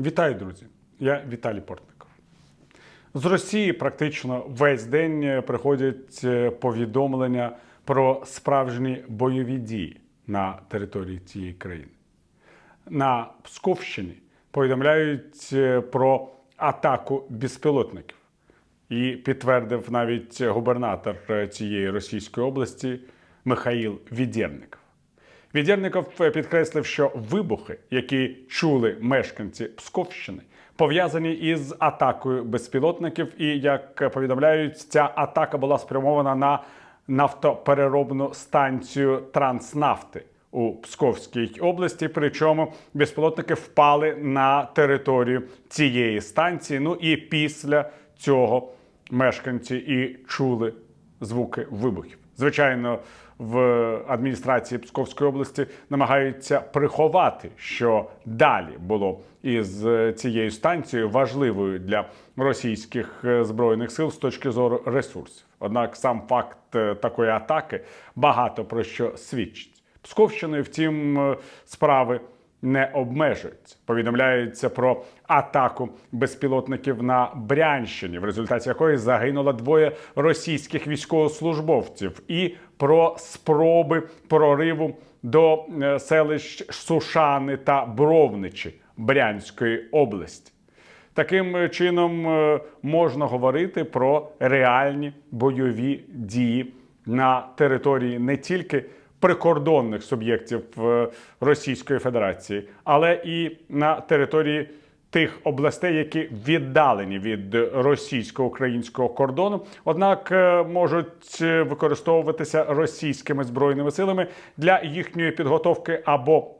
Вітаю, друзі! Я Віталій Портников. З Росії практично весь день приходять е, повідомлення про справжні бойові дії на території цієї країни. На Псковщині повідомляють е, про атаку безпілотників. І підтвердив навіть губернатор е, цієї російської області Михаїл Відєрников. Відєрников підкреслив, що вибухи, які чули мешканці Псковщини, пов'язані із атакою безпілотників. І як повідомляють, ця атака була спрямована на нафтопереробну станцію Транснафти у Псковській області. Причому безпілотники впали на територію цієї станції. Ну і після цього мешканці і чули звуки вибухів. Звичайно, в адміністрації Псковської області намагаються приховати, що далі було із цією станцією важливою для російських е, збройних сил з точки зору ресурсів. Однак сам факт е, такої атаки багато про що свідчить. Псковщиною, втім, е, справи не обмежуються. Повідомляється про атаку безпілотників на Брянщині, в результаті якої загинуло двоє російських військовослужбовців, і про спроби прориву до е, селищ Сушани та Бровничі Брянської області. Таким чином е, можна говорити про реальні бойові дії на території не тільки прикордонних суб'єктів е, Російської Федерації, але і на території тих областей, які віддалені від російсько-українського кордону, однак е, можуть е, використовуватися російськими збройними силами для їхньої підготовки або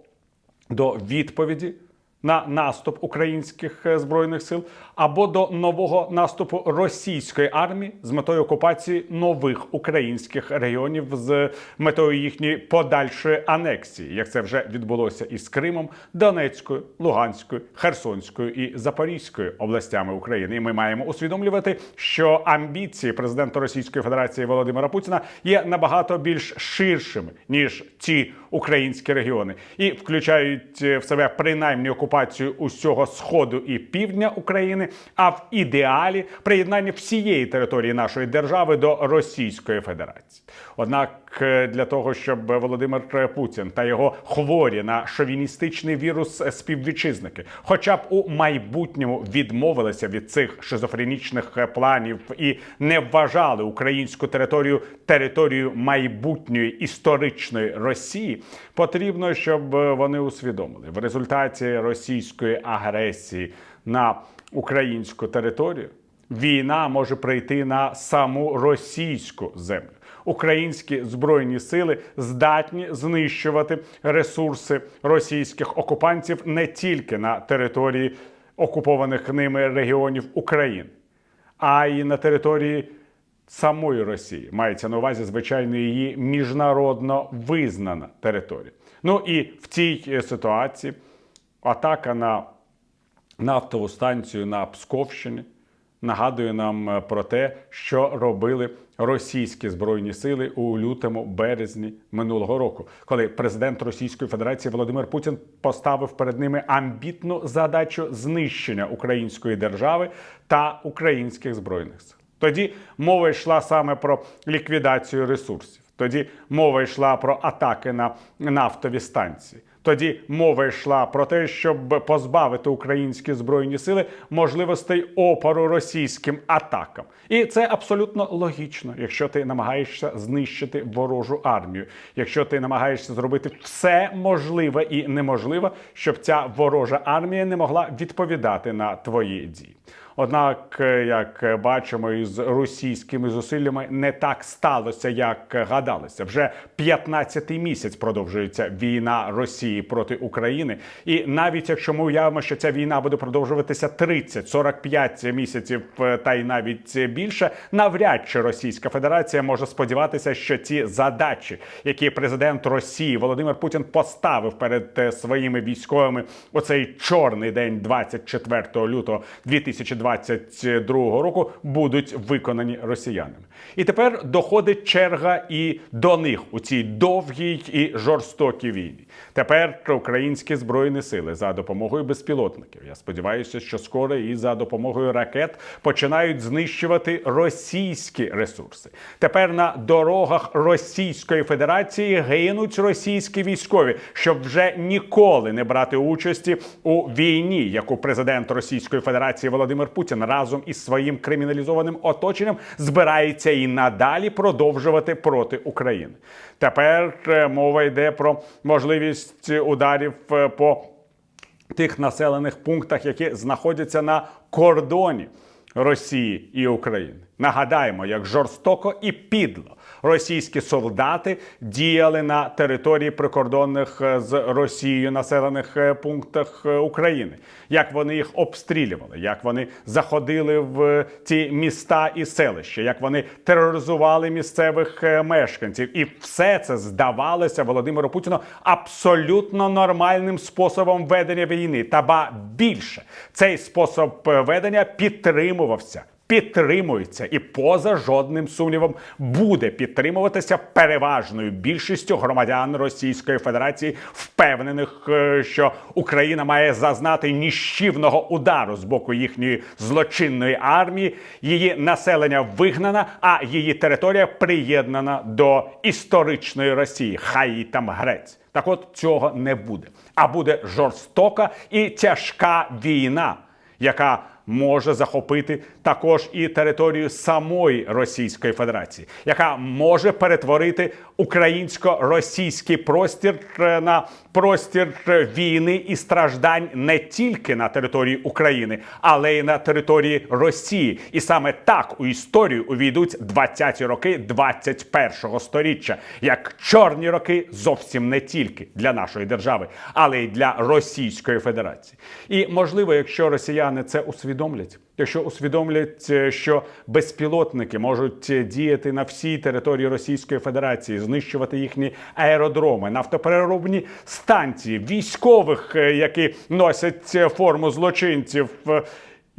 до відповіді на наступ українських збройних сил або до нового наступу російської армії з метою окупації нових українських регіонів з метою їхньої подальшої анексії, як це вже відбулося із Кримом, Донецькою, Луганською, Херсонською і Запорізькою областями України. І ми маємо усвідомлювати, що амбіції президента Російської Федерації Володимира Путіна є набагато більш ширшими ніж ці українські регіони, і включають в себе принаймні окупацію усього сходу і півдня України, а в ідеалі приєднання всієї території нашої держави до Російської Федерації. Однак е, для того, щоб Володимир Путін та його хворі на шовіністичний вірус співвітчизники, хоча б у майбутньому відмовилися від цих шизофренічних е, планів і не вважали українську територію територією майбутньої історичної Росії, потрібно, щоб е, вони усвідомили в результаті російської агресії на українську територію. Війна може прийти на саму російську землю. Українські збройні сили здатні знищувати ресурси російських окупантів не тільки на території окупованих ними регіонів України, а й на території самої Росії. Мається на увазі, звичайно, її міжнародно визнана територія. Ну і в цій е, ситуації атака на нафтову станцію на Псковщині нагадує нам е, про те, що робили російські збройні сили у лютому березні минулого року, коли президент Російської Федерації Володимир Путін поставив перед ними амбітну задачу знищення української держави та українських збройних сил. Тоді мова йшла саме про ліквідацію ресурсів. Тоді мова йшла про атаки на нафтові станції. Тоді мова йшла про те, щоб позбавити українські збройні сили можливостей опору російським атакам. І це абсолютно логічно, якщо ти намагаєшся знищити ворожу армію, якщо ти намагаєшся зробити все можливе і неможливе, щоб ця ворожа армія не могла відповідати на твої дії. Однак, е, як бачимо, із російськими зусиллями не так сталося, як гадалося. Вже 15-й місяць продовжується війна Росії проти України. І навіть якщо ми уявимо, що ця війна буде продовжуватися 30-45 місяців, е, та й навіть більше, навряд чи Російська Федерація може сподіватися, що ці задачі, які президент Росії Володимир Путін поставив перед е, своїми військовими у цей чорний день, 24 лютого 2022 року, будуть виконані росіянами. І тепер доходить черга і до них у цій довгій і жорстокій війні. Тепер українські збройні сили за допомогою безпілотників. Я сподіваюся, що скоро і за допомогою ракет починають знищувати російські ресурси. Тепер на дорогах Російської Федерації гинуть російські військові, щоб вже ніколи не брати участі у війні, яку президент Російської Федерації Володимир Путін разом із своїм криміналізованим оточенням збирається і надалі продовжувати проти України. Тепер е, мова йде про можливість ударів е, по тих населених пунктах, які знаходяться на кордоні Росії і України. Нагадаємо, як жорстоко і підло російські солдати діяли на території прикордонних е, з Росією населених е, пунктах е, України, як вони їх обстрілювали, як вони заходили в ті міста і селища, як вони тероризували місцевих мешканців, і все це здавалося Володимиру Путіну абсолютно нормальним способом ведення війни. Та ба більше цей спосіб ведення підтримувався. Підтримується і поза жодним сумнівом буде підтримуватися переважною більшістю громадян Російської Федерації, впевнених, е, що Україна має зазнати ніщівного удару з боку їхньої злочинної армії. Її населення вигнано, а її територія приєднана до історичної Росії. Хай їй там грець. Так от цього не буде. А буде жорстока і тяжка війна, яка може захопити також і територію самої Російської Федерації, яка може перетворити українсько-російський простір е, на простір е, війни і страждань не тільки на території України, але й на території Росії. І саме так у історію увійдуть 20-ті роки 21-го сторіччя, як чорні роки зовсім не тільки для нашої держави, але й для Російської Федерації. І можливо, якщо росіяни це усвідомлять. Якщо усвідомлять, е, що безпілотники можуть е, діяти на всій території Російської Федерації, знищувати їхні аеродроми, нафтопереробні станції, військових, е, які носять форму злочинців.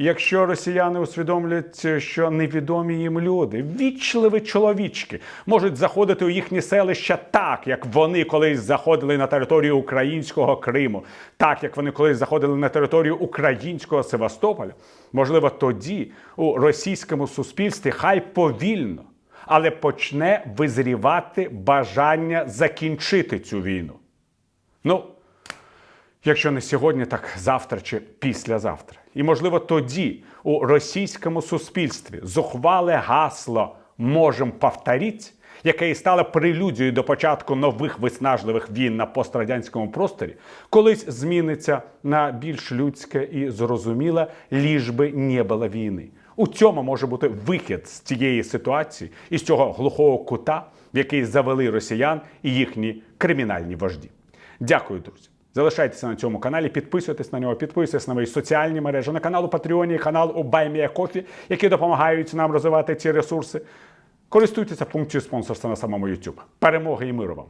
Якщо росіяни усвідомлять, що невідомі їм люди, вічливі чоловічки, можуть заходити у їхні селища так, як вони колись заходили на територію українського Криму, так як вони колись заходили на територію українського Севастополя, можливо, тоді у російському суспільстві хай повільно, але почне визрівати бажання закінчити цю війну. Ну, Якщо не сьогодні, так завтра чи післязавтра. І можливо тоді у російському суспільстві зухвале гасло «можем повторіть», яке і стало прелюдією до початку нових виснажливих війн на пострадянському просторі, колись зміниться на більш людське і зрозуміле, ліж би не було війни. У цьому може бути вихід з цієї ситуації і з цього глухого кута, в який завели росіян і їхні кримінальні вожді. Дякую, друзі. Залишайтеся на цьому каналі, підписуйтесь на нього, підписуйтесь на мої соціальні мережі, на канал у Патреоні, канал у BuyMeACoffee, які допомагають нам розвивати ці ресурси. Користуйтеся функцією спонсорства на самому YouTube. Перемоги і миру вам!